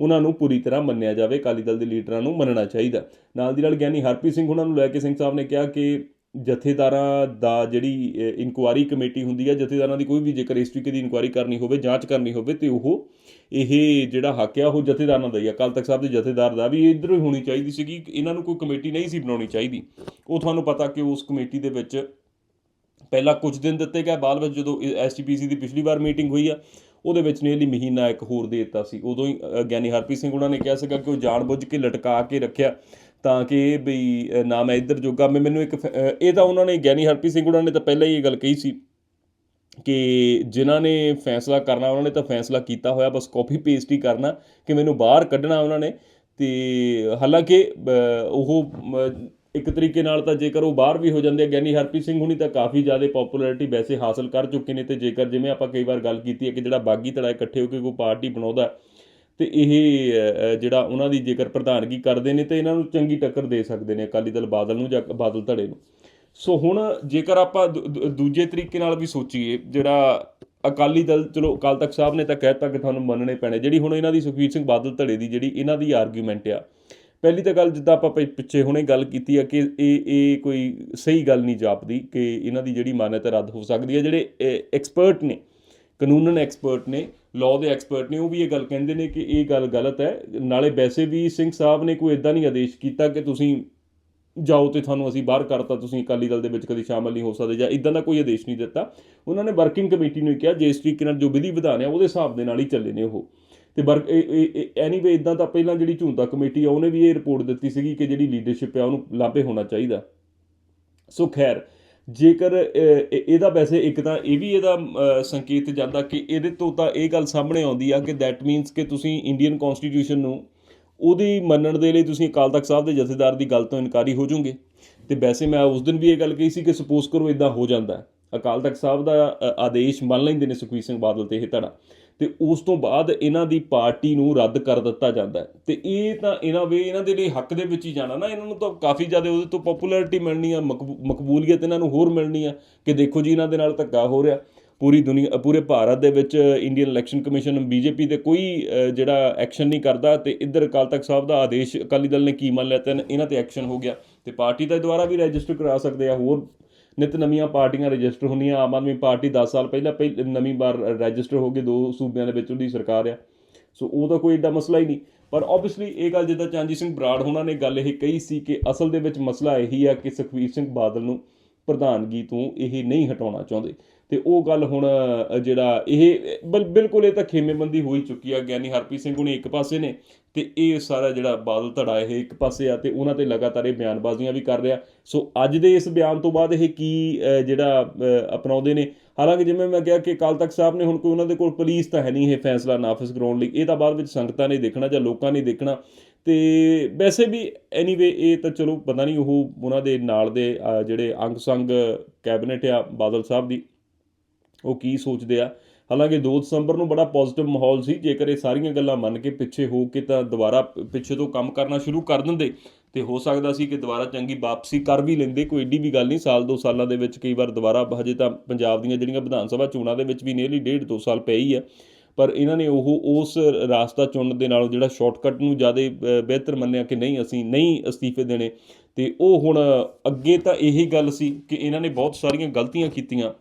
ਉਹਨਾਂ ਨੂੰ ਪੂਰੀ ਤਰ੍ਹਾਂ ਮੰਨਿਆ ਜਾਵੇ, ਅਕਾਲੀ ਦਲ ਦੇ ਲੀਡਰਾਂ ਨੂੰ ਮੰਨਣਾ ਚਾਹੀਦਾ। ਨਾਲ ਦੀ ਨਾਲ ਗਿਆਨੀ ਹਰਪ੍ਰੀਤ ਸਿੰਘ ਉਹਨਾਂ ਨੂੰ ਲੈ ਕੇ ਸਿੰਘ ਸਾਹਿਬ ਨੇ ਕਿਹਾ ਕਿ ਜਥੇਦਾਰਾਂ ਦਾ ਜਿਹੜੀ ਇਨਕੁਆਰੀ ਕਮੇਟੀ ਹੁੰਦੀ ਹੈ ਜਥੇਦਾਰਾਂ ਦੀ ਕੋਈ ਵੀ ਜੇਕਰ ਇਸ ਤਰੀਕੇ ਦੀ ਇਨਕੁਆਰੀ ਕਰਨੀ ਹੋਵੇ, ਜਾਂਚ ਕਰਨੀ ਹੋਵੇ, ਤੇ ਉਹ ਇਹ ਜਿਹੜਾ ਹੱਕ ਆ, ਉਹ ਜਥੇਦਾਰਾਂ ਦਾ ਹੀ ਆ। ਅਕਾਲ ਤਖਤ ਸਾਹਿਬ ਦੇ ਜਥੇਦਾਰ ਦਾ ਵੀ ਇਧਰ ਹੀ ਹੋਣੀ ਚਾਹੀਦੀ ਸੀਗੀ, ਇਹਨਾਂ ਨੂੰ ਕੋਈ ਕਮੇਟੀ ਨਹੀਂ ਸੀ ਬਣਾਉਣੀ ਚਾਹੀਦੀ। ਉਹ ਤੁਹਾਨੂੰ ਪਤਾ ਕਿ ਉਸ ਕਮੇਟੀ ਦੇ ਵਿੱਚ ਪਹਿਲਾਂ ਕੁਝ ਦਿਨ ਦਿੱਤੇ ਗਏ, ਬਾਅਦ ਵਿੱਚ ਜਦੋਂ ਐਸਟੀਪੀਸੀ ਦੀ ਪਿਛਲੀ ਵਾਰ ਮੀਟਿੰਗ ਹੋਈ ਆ ਉਹਦੇ ਵਿੱਚ ਨੇ ਨੀਲੀ ਮਹੀਨਾ ਇੱਕ ਹੋਰ ਦੇ ਦਿੱਤਾ ਸੀ। ਉਦੋਂ ਹੀ ਗਿਆਨੀ ਹਰਪ੍ਰੀਤ ਸਿੰਘ ਉਹਨਾਂ ਨੇ ਕਿਹਾ ਸੀਗਾ ਕਿ ਉਹ ਜਾਣਬੁੱਝ ਕੇ ਲਟਕਾ ਕੇ ਰੱਖਿਆ ਤਾਂ ਕਿ ਬਈ ਨਾ ਮੈਂ ਇੱਧਰ ਜੋਗਾ। ਮੈਂ, ਮੈਨੂੰ ਇੱਕ ਫ- ਇਹ ਤਾਂ ਉਹਨਾਂ ਨੇ, ਗਿਆਨੀ ਹਰਪ੍ਰੀਤ ਸਿੰਘ ਉਹਨਾਂ ਨੇ ਤਾਂ ਪਹਿਲਾਂ ਹੀ ਇਹ ਗੱਲ ਕਹੀ ਸੀ ਕਿ ਜਿਨ੍ਹਾਂ ਨੇ ਫੈਸਲਾ ਕਰਨਾ, ਉਹਨਾਂ ਨੇ ਤਾਂ ਫੈਸਲਾ ਕੀਤਾ ਹੋਇਆ, ਬਸ ਕਾਪੀ ਪੇਸਟ ਹੀ ਕਰਨਾ ਕਿ ਮੈਨੂੰ ਬਾਹਰ ਕੱਢਣਾ ਉਹਨਾਂ ਨੇ। ਤੇ ਹਾਲਾਂਕਿ ਉਹ ਇੱਕ ਤਰੀਕੇ ਨਾਲ ਤਾਂ ਜੇਕਰ ਉਹ ਬਾਹਰ ਵੀ ਹੋ ਜਾਂਦੇ ਆ ਗਿਆਨੀ ਹਰਪ੍ਰੀਤ ਸਿੰਘ ਹੁਣੀ ਤਾਂ ਕਾਫੀ ਜ਼ਿਆਦਾ ਪਪੂਲੈਰਿਟੀ ਵੈਸੇ ਹਾਸਲ ਕਰ ਚੁੱਕੇ ਨੇ ਤੇ ਜੇਕਰ ਜਿਵੇਂ ਆਪਾਂ ਕਈ ਵਾਰ ਗੱਲ ਕੀਤੀ ਹੈ ਕਿ ਜਿਹੜਾ ਬਾਗੀ ਧੜਾ ਇਕੱਠੇ ਹੋ ਕੇ ਕੋਈ ਪਾਰਟੀ ਬਣਾਉਂਦਾ ਹੈ, ਤੇ ਇਹ ਜਿਹੜਾ ਉਹਨਾਂ ਦੀ ਜੇਕਰ ਪ੍ਰਧਾਨਗੀ ਕਰਦੇ ਨੇ ਤੇ ਇਹਨਾਂ ਨੂੰ ਚੰਗੀ ਟੱਕਰ ਦੇ ਸਕਦੇ ਨੇ ਅਕਾਲੀ ਦਲ ਬਾਦਲ ਨੂੰ ਜਾਂ ਬਾਦਲ ਧੜੇ ਨੂੰ। ਸੋ ਹੁਣ ਜੇਕਰ ਆਪਾਂ ਦੂ- ਦੂਜੇ ਤਰੀਕੇ ਨਾਲ ਵੀ ਸੋਚੀਏ ਜਿਹੜਾ ਅਕਾਲੀ ਦਲ ਚਲੋ ਅਕਾਲ ਤਖਤ ਸਾਹਿਬ ਨੇ ਤਾਂ ਕਹਿਤਾ ਕਿ ਤੁਹਾਨੂੰ ਮੰਨਣੇ ਪੈਣੇ ਜਿਹੜੀ ਹੁਣ ਇਹਨਾਂ ਦੀ ਸੁਖਬੀਰ ਸਿੰਘ ਬਾਦਲ ਧੜੇ ਦੀ ਜਿਹੜੀ ਇਹਨਾਂ ਦੀ ਆਰਗੂਮੈਂਟ ਆ ਪਹਿਲੀ ਤਾਂ ਗੱਲ ਜਿੱਦਾਂ ਆਪਾਂ ਪਿ- ਪਿੱਛੇ ਹੁਣੇ ਗੱਲ ਕੀਤੀ ਆ ਕਿ ਇਹ ਇਹ ਕੋਈ ਸਹੀ ਗੱਲ ਨਹੀਂ ਜਾਪਦੀ ਕਿ ਇਹਨਾਂ ਦੀ ਜਿਹੜੀ ਮਾਨਤਾ ਰੱਦ ਹੋ ਸਕਦੀ ਹੈ ਜਿਹੜੇ ਐਕਸਪਰਟ ਨੇ, ਕਾਨੂੰਨਨ ਐਕਸਪਰਟ ਨੇ ਲਾਅ ਦੇ ਐਕਸਪਰਟ ਨੇ, ਉਹ ਵੀ ਇਹ ਗੱਲ ਕਹਿੰਦੇ ਨੇ ਕਿ ਇਹ ਗੱਲ ਗਲਤ ਹੈ। ਨਾਲੇ ਵੈਸੇ ਵੀ ਸਿੰਘ ਸਾਹਿਬ ਨੇ ਕੋਈ ਇਦਾਂ ਨਹੀਂ ਆਦੇਸ਼ ਕੀਤਾ ਕਿ ਤੁਸੀਂ ਜਾਓ ਤੇ ਤੁਹਾਨੂੰ ਅਸੀਂ ਬਾਹਰ ਕਰਤਾ, ਤੁਸੀਂ ਅਕਾਲੀ ਦਲ ਦੇ ਵਿੱਚ ਕਦੀ ਸ਼ਾਮਲ ਨਹੀਂ ਹੋ ਸਕਦੇ ਜਾਂ ਇਦਾਂ ਦਾ ਕੋਈ ਆਦੇਸ਼ ਨਹੀਂ ਦਿੱਤਾ। ਉਹਨਾਂ ਨੇ ਵਰਕਿੰਗ ਕਮੇਟੀ ਨੂੰ ਹੀ ਕਿਹਾ ਜੇ ਇਸ ਤਰੀਕੇ ਨਾਲ ਜੋ ਵਿਧੀ ਵਿਧਾਨ ਆ, ਉਹਦੇ ਹਿਸਾਬ ਦੇ ਨਾਲ ਹੀ ਚੱਲੇ ਨੇ ਉਹ। ਤੇ ਵਰਕ ਐਨੀਵੇ ਇਦਾਂ ਤਾਂ ਪਹਿਲਾਂ ਜਿਹੜੀ ਝੂੰਤਾ ਕਮੇਟੀ ਆ, ਉਹਨੇ ਵੀ ਇਹ ਰਿਪੋਰਟ ਦਿੱਤੀ ਸੀਗੀ ਕਿ ਜਿਹੜੀ ਲੀਡਰਸ਼ਿਪ ਆ, ਉਹਨੂੰ ਲਾਭੇ ਹੋਣਾ ਚਾਹੀਦਾ। ਸੋ ਖੈਰ, ਜੇਕਰ ਇਹਦਾ ਵੈਸੇ ਇੱਕ ਤਾਂ ਇਹ ਵੀ ਇਹਦਾ ਸੰਕੇਤ ਜਾਂਦਾ ਕਿ ਇਹਦੇ ਤੋਂ ਤਾਂ ਇਹ ਗੱਲ ਸਾਹਮਣੇ ਆਉਂਦੀ ਆ ਕਿ ਦੈਟ ਮੀਨਸ ਕਿ ਤੁਸੀਂ ਇੰਡੀਅਨ ਕਨਸਟੀਟਿਊਸ਼ਨ ਨੂੰ ਉਹਦੀ ਮੰਨਣ ਦੇ ਲਈ ਤੁਸੀਂ ਅਕਾਲ ਤਖਤ ਸਾਹਿਬ ਦੇ ਜਥੇਦਾਰ ਦੀ ਗੱਲ ਤੋਂ ਇਨਕਾਰੀ ਹੋ ਜਾਓਗੇ। ਤੇ ਵੈਸੇ ਮੈਂ ਉਸ ਦਿਨ ਵੀ ਇਹ ਗੱਲ ਕਹੀ ਸੀ ਕਿ ਸਪੋਜ਼ ਕਰੋ ਇਦਾਂ ਹੋ ਜਾਂਦਾ। ਅਕਾਲ ਤਖਤ ਸਾਹਿਬ ਦਾ ਆਦੇਸ਼ ਮੰਨ ਲੈਂਦੇ ਨੇ ਸੁਖਬੀਰ ਸਿੰਘ ਬਾਦਲ ਤੇ ਇਹ ਧੜਾ। ਤੇ ਉਸ ਤੋਂ ਬਾਅਦ ਇਹਨਾਂ ਦੀ ਪਾਰਟੀ ਨੂੰ ਰੱਦ ਕਰ ਦਿੱਤਾ ਜਾਂਦਾ ਹੈ। ਤੇ ਇਹ ਤਾਂ ਇਹਨਾਂ ਵੇ, ਇਹਨਾਂ ਦੇ ਲਈ ਹੱਕ ਦੇ ਵਿੱਚ ਹੀ ਜਾਣਾ ਨਾ, ਇਹਨਾਂ ਨੂੰ ਤਾਂ ਕਾਫੀ ਜ਼ਿਆਦਾ ਉਹਦੇ ਤੋਂ ਪਪੂਲੈਰਿਟੀ ਮਿਲਣੀ ਆ, ਮਕਬੂ- ਮਕਬੂਲੀਅਤ ਇਹਨਾਂ ਨੂੰ ਹੋਰ ਮਿਲਣੀ ਆ ਕਿ ਦੇਖੋ ਜੀ ਇਹਨਾਂ ਦੇ ਨਾਲ ਧੱਕਾ ਹੋ ਰਿਹਾ। ਪੂਰੀ ਦੁਨੀਆ, ਪੂਰੇ ਭਾਰਤ ਦੇ ਵਿੱਚ ਇੰਡੀਅਨ ਇਲੈਕਸ਼ਨ ਕਮਿਸ਼ਨ ਬੀਜੇਪੀ ਤੇ ਕੋਈ ਜਿਹੜਾ ਐਕਸ਼ਨ ਨਹੀਂ ਕਰਦਾ ਤੇ ਇੱਧਰ ਅਕਾਲ ਤਖਤ ਸਾਹਿਬ ਦਾ ਆਦੇਸ਼ ਅਕਾਲੀ ਦਲ ਨੇ ਕੀ ਮੰਨ ਲਿਆ ਤੇ ਇਹਨਾਂ ਤੇ ਐਕਸ਼ਨ ਹੋ ਗਿਆ। ਤੇ ਪਾਰਟੀ ਦਾ ਦੁਆਰਾ ਵੀ ਰਜਿਸਟਰ ਕਰਾ ਸਕਦੇ ਆ, ਹੋਰ ਨਿਤ ਨਵੀਆਂ ਪਾਰਟੀਆਂ ਰਜਿਸਟਰ ਹੁੰਦੀਆਂ। ਆਮ ਆਦਮੀ ਪਾਰਟੀ 10 ਸਾਲ ਪਹਿਲਾਂ ਪਹਿ, ਨਵੀਂ ਵਾਰ ਰਜਿਸਟਰ ਹੋ ਗਈ ਦੋ ਸੂਬਿਆਂ ਦੇ ਵਿੱਚ ਉਹਦੀ ਸਰਕਾਰ ਆ। ਸੋ ਉਹ ਤਾਂ ਕੋਈ ਏਡਾ ਮਸਲਾ ਹੀ ਨਹੀਂ। ਪਰ ਆਬਵੀਅਸਲੀ ਇਹ ਗੱਲ ਜਿੱਦਾਂ ਚਾਂਜੀ ਸਿੰਘ ਬਰਾੜ ਹੋਣਾ ਨੇ ਗੱਲ ਇਹ ਕਹੀ ਸੀ ਕਿ ਅਸਲ ਦੇ ਵਿੱਚ ਮਸਲਾ ਇਹੀ ਆ ਕਿ ਸੁਖਬੀਰ ਸਿੰਘ ਬਾਦਲ ਨੂੰ ਪ੍ਰਧਾਨਗੀ ਤੋਂ ਇਹ ਨਹੀਂ ਹਟਾਉਣਾ ਚਾਹੁੰਦੇ। ਤੇ ਉਹ ਗੱਲ ਹੁਣ ਜਿਹੜਾ ਇਹ, ਬਲ- ਬਿਲਕੁਲ ਇਹ ਤਾਂ ਖੇਮੇਬੰਦੀ ਹੋ ਹੀ ਚੁੱਕੀ ਆ, ਗਿਆਨੀ ਹਰਪ੍ਰੀਤ ਸਿੰਘ ਹੁਣੀ ਇੱਕ ਪਾਸੇ ਨੇ, ਤੇ ਇਹ ਸਾਰਾ ਜਿਹੜਾ ਬਾਦਲ ਧੜਾ ਇਹ ਇੱਕ ਪਾਸੇ ਆ, ਤੇ ਉਹਨਾਂ ਤੇ ਲਗਾਤਾਰ ਇਹ ਬਿਆਨਬਾਜ਼ੀਆਂ ਵੀ ਕਰ ਰਿਹਾ। ਸੋ ਅੱਜ ਦੇ ਇਸ ਬਿਆਨ ਤੋਂ ਬਾਅਦ ਇਹ ਕੀ ਜਿਹੜਾ ਅਪਣਾਉਂਦੇ ਨੇ? ਹਾਲਾਂਕਿ ਜਿਵੇਂ ਮੈਂ ਕਿਹਾ ਕਿ ਕੱਲ ਤੱਕ ਸਾਹਿਬ ਨੇ ਹੁਣ ਕੋਈ ਉਹਨਾਂ ਦੇ ਕੋਲ ਪੁਲਿਸ ਤਾਂ ਹੈ ਨਹੀਂ, ਇਹ ਫੈਸਲਾ ਨਾਫਿਜ਼ ਕਰਾਉਣ ਲਈ। ਇਹ ਤਾਂ ਬਾਅਦ ਵਿੱਚ ਸੰਗਤਾਂ ਨੇ ਦੇਖਣਾ ਜਾਂ ਲੋਕਾਂ ਨੇ ਦੇਖਣਾ। ਤੇ ਵੈਸੇ ਵੀ ਐਨੀਵੇ ਇਹ ਤਾਂ ਚਲੋ ਪਤਾ ਨਹੀਂ ਉਹ ਉਹਨਾਂ ਦੇ ਨਾਲ ਦੇ ਜਿਹੜੇ ਅੰਗ ਸੰਗ ਕੈਬਨਿਟ ਆ ਬਾਦਲ ਸਾਹਿਬ ਦੀ, ਉਹ ਕੀ ਸੋਚਦੇ ਆ। ਹਾਲਾਂਕਿ 2 ਦਸੰਬਰ ਨੂੰ ਬੜਾ ਪੋਜ਼ਿਟਿਵ ਮਾਹੌਲ ਸੀ, ਜੇਕਰ ਇਹ ਸਾਰੀਆਂ ਗੱਲਾਂ ਮੰਨ ਕੇ ਪਿੱਛੇ ਹੋ ਕੇ ਤਾਂ ਦੁਬਾਰਾ ਪਿੱਛੇ ਤੋਂ ਕੰਮ ਕਰਨਾ ਸ਼ੁਰੂ ਕਰ ਦਿੰਦੇ। ਤੇ ਹੋ ਸਕਦਾ ਸੀ ਕਿ ਦੁਬਾਰਾ ਚੰਗੀ ਵਾਪਸੀ ਕਰ ਵੀ ਲੈਂਦੇ, ਕੋਈ ਏਡੀ ਵੀ ਗੱਲ ਨਹੀਂ, ਸਾਲ ਦੋ ਸਾਲਾਂ ਦੇ ਵਿੱਚ ਕਈ ਵਾਰ ਦੁਬਾਰਾ, ਹਜੇ ਤਾਂ ਪੰਜਾਬ ਦੀਆਂ ਜਿਹੜੀਆਂ ਵਿਧਾਨ ਸਭਾ ਚੋਣਾਂ ਦੇ ਵਿੱਚ ਵੀ ਨੇਲੀ ਡੇਢ ਦੋ ਸਾਲ ਪਏ ਆ। ਪਰ ਇਹਨਾਂ ਨੇ ਉਹ, ਉਸ ਰਾਸਤਾ ਚੁਣਨ ਦੇ ਨਾਲੋਂ ਜਿਹੜਾ ਸ਼ਾਰਟਕਟ ਨੂੰ ਜ਼ਿਆਦਾ ਬਿਹਤਰ ਮੰਨਿਆ ਕਿ ਨਹੀਂ, ਅਸੀਂ ਨਹੀਂ ਅਸਤੀਫੇ ਦੇਣੇ। ਤੇ ਉਹ ਹੁਣ ਅੱਗੇ ਤਾਂ ਇਹੀ ਗੱਲ ਸੀ ਕਿ ਇਹਨਾਂ ਨੇ ਬਹੁਤ ਸਾਰੀਆਂ ਗਲਤੀਆਂ ਕੀਤੀਆਂ।